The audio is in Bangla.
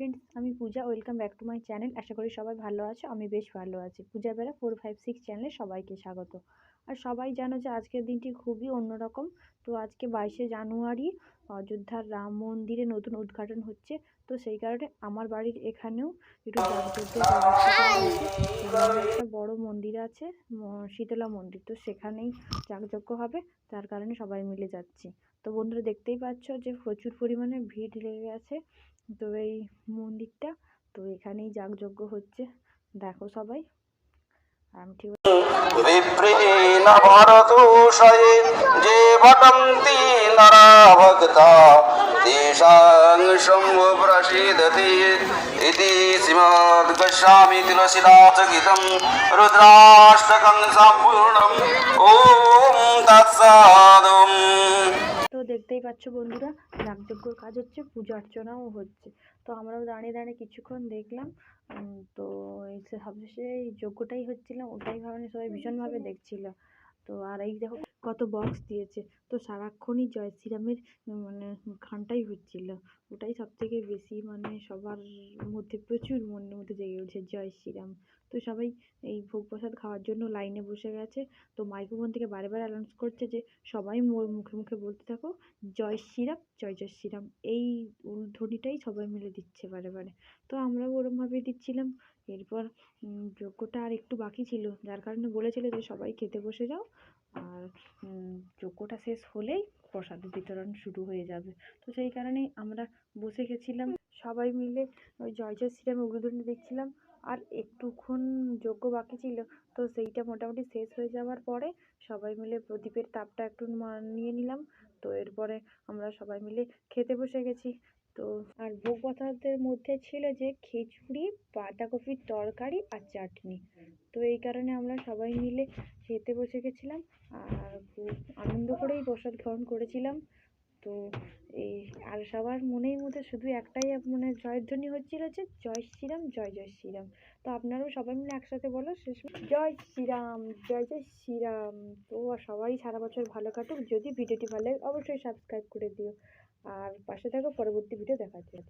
ফ্রেন্ডস আমি Puja welcome back to my channel আশা করি সবাই ভালো আছো আমি বেশ ভালো আছি। Puja Bela four five six চ্যানেলে সবাইকে স্বাগত। আর সবাই জানো যে আজকের দিনটি খুবই অন্যরকম। তো আজকে বাইশে জানুয়ারি অযোধ্যার রাম মন্দিরে নতুন উদ্ঘাটন হচ্ছে। তো সেই কারণে আমার বাড়ির এখানেও একটু একটা বড় মন্দির আছে শীতলা মন্দির। তো সেখানেই যাগযজ্ঞ হবে তার কারণে সবাই মিলে যাচ্ছি। তো বন্ধুরা দেখতেই পাচ্ছ যে প্রচুর পরিমাণে ভিড় লেগে গেছে। তো এই মন্দিরটা তো এখানেই যাগযজ্ঞ হচ্ছে। দেখো সবাই। আমি ঠিক আছে। নারা ভক্তা সাং শম্ভুব রাশিদতি ইতি শ্রীমদ্ গোস্বামী তুলসীদাস গীতম রুদ্রাষ্টকং সম্পূর্ণম। ওম তৎসাদম তো দেখতেই পাচ্ছ বন্ধুরা যাগযজ্ঞর কাজ হচ্ছে, পূজা অর্চনাও হচ্ছে। তো আমরাও দাঁড়িয়ে দাঁড়িয়ে কিছুক্ষণ দেখলাম তো সবশেষে এই যজ্ঞটাই হচ্ছিলাম ওটাই ভাবলাম সবাই ভীষণভাবে দেখছিল। তো আর এই দেখো কত বক্স দিয়েছে। তো সারাক্ষণই জয় শ্রীরামের মানে গানটাই হচ্ছিল। ওটাই সব থেকে বেশি মানে সবার মধ্যে, প্রচুর মনের মধ্যে জেগে উঠছে জয় শ্রীরাম তো সবাই এই ভোগ প্রসাদ খাওয়ার জন্য লাইনে বসে গেছে। তো মাইক্রোফোন থেকে বারবার অ্যানাউন্স করছে যে, সবাই মোর মুখে মুখে বলতে থাকো জয় শ্রীরাম জয় জয় শ্রীরাম এই ধ্বনিটাই সবাই মিলে দিচ্ছে বারে বারে। তো আমরাও ওরমভাবেই দিচ্ছিলাম। এরপর যজ্ঞটা আর একটু বাকি ছিল। যার কারণে বলেছিল যে, সবাই খেতে বসে যাও। আর যজ্ঞটা শেষ হলেই প্রসাদ বিতরণ শুরু হয়ে যাবে। তো সেই কারণেই আমরা বসে গেছিলাম। সবাই মিলে ওই জয় জয় শ্রীরাম উগ্রধ্বনি দেখছিলাম। আর একটুক্ষণ যজ্ঞ বাকি ছিল, তো সেইটা মোটামুটি শেষ হয়ে যাওয়ার পরে সবাই মিলে প্রদীপের তাপটা একটু নিয়ে নিলাম। তো এরপরে আমরা সবাই মিলে খেতে বসে গেছি। তো আর ভোগ পদার্থের মধ্যে ছিল যে খিচুড়ি, বাঁধাকপির তরকারি আর চাটনি। তো এই কারণে আমরা সবাই মিলে খেতে বসে গেছিলাম আর খুব আনন্দ করেই প্রসাদ গ্রহণ করেছিলাম। তো এই আর সবার মনের মধ্যে শুধু একটাই মানে জয়ধ্বনি হচ্ছিল যে, জয় শ্রীরাম, জয় জয় শ্রীরাম। তো আপনারাও সবাই মিলে একসাথে বলো, শেষ জয় শ্রীরাম, জয় জয় শ্রীরাম। তো সবাই সারা বছর ভালো কাটুক। যদি ভিডিওটি ভালো লাগে, অবশ্যই সাবস্ক্রাইব করে দিও। আর পাশে থাকো, পরবর্তী ভিডিও দেখার জন্য।